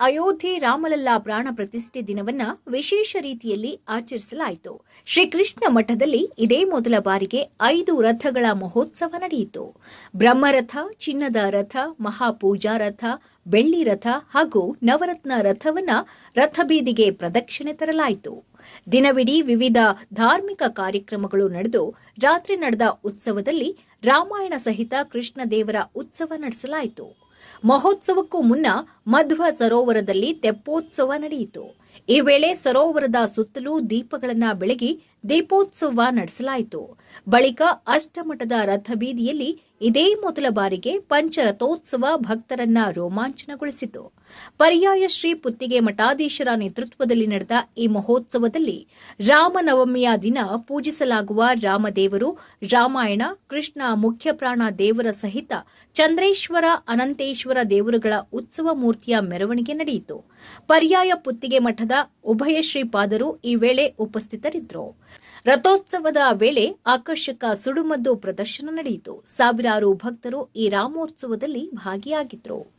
ಅಯೋಧ್ಯೆ ರಾಮಲಲ್ಲಾ ಪ್ರಾಣ ಪ್ರತಿಷ್ಠೆ ದಿನವನ್ನ ವಿಶೇಷ ರೀತಿಯಲ್ಲಿ ಆಚರಿಸಲಾಯಿತು. ಶ್ರೀಕೃಷ್ಣ ಮಠದಲ್ಲಿ ಇದೇ ಮೊದಲ ಬಾರಿಗೆ ಐದು ರಥಗಳ ಮಹೋತ್ಸವ ನಡೆಯಿತು. ಬ್ರಹ್ಮರಥ, ಚಿನ್ನದ ರಥ, ಮಹಾಪೂಜಾ ರಥ, ಬೆಳ್ಳಿ ರಥ ಹಾಗೂ ನವರತ್ನ ರಥವನ್ನ ರಥಬೀದಿಗೆ ಪ್ರದಕ್ಷಿಣೆ ತರಲಾಯಿತು. ದಿನವಿಡೀ ವಿವಿಧ ಧಾರ್ಮಿಕ ಕಾರ್ಯಕ್ರಮಗಳು ನಡೆದು ರಾತ್ರಿ ನಡೆದ ಉತ್ಸವದಲ್ಲಿ ರಾಮಾಯಣ ಸಹಿತ ಕೃಷ್ಣ ದೇವರ ಉತ್ಸವ ನಡೆಸಲಾಯಿತು. ಮಹೋತ್ಸವಕ್ಕೂ ಮುನ್ನ ಮಧ್ವ ಸರೋವರದಲ್ಲಿ ತೆಪ್ಪೋತ್ಸವ ನಡೆಯಿತು. ಈ ವೇಳೆ ಸರೋವರದ ಸುತ್ತಲೂ ದೀಪಗಳನ್ನ ಬೆಳಗಿ ದೀಪೋತ್ಸವ ನಡೆಸಲಾಯಿತು. ಬಳಿಕ ಅಷ್ಟಮಠದ ರಥಬೀದಿಯಲ್ಲಿ ಇದೇ ಮೊದಲ ಬಾರಿಗೆ ಪಂಚರಥೋತ್ಸವ ಭಕ್ತರನ್ನ ರೋಮಾಂಚನಗೊಳಿಸಿತು. ಪರ್ಯಾಯ ಶ್ರೀ ಪುತ್ತಿಗೆ ಮಠಾಧೀಶರ ನೇತೃತ್ವದಲ್ಲಿ ನಡೆದ ಈ ಮಹೋತ್ಸವದಲ್ಲಿ ರಾಮನವಮಿಯ ದಿನ ಪೂಜಿಸಲಾಗುವ ರಾಮದೇವರು, ರಾಮಾಯಣ, ಕೃಷ್ಣ ಮುಖ್ಯಪ್ರಾಣ ದೇವರ ಸಹಿತ ಚಂದ್ರೇಶ್ವರ, ಅನಂತೇಶ್ವರ ದೇವರುಗಳ ಉತ್ಸವ ಮೂರ್ತಿಯ ಮೆರವಣಿಗೆ ನಡೆಯಿತು. ಪರ್ಯಾಯ ಪುತ್ತಿಗೆ ಮಠದ ಉಭಯ ಶ್ರೀಪಾದರು ಈ ವೇಳೆ ಉಪಸ್ಥಿತರಿದ್ದರು. ರಥೋತ್ಸವದ ವೇಳೆ ಆಕರ್ಷಕ ಸುಡುಮದ್ದು ಪ್ರದರ್ಶನ ನಡೆಯಿತು. ಸಾವಿರಾರು ಭಕ್ತರು ಈ ರಾಮೋತ್ಸವದಲ್ಲಿ ಭಾಗಿಯಾಗಿದ್ದರು.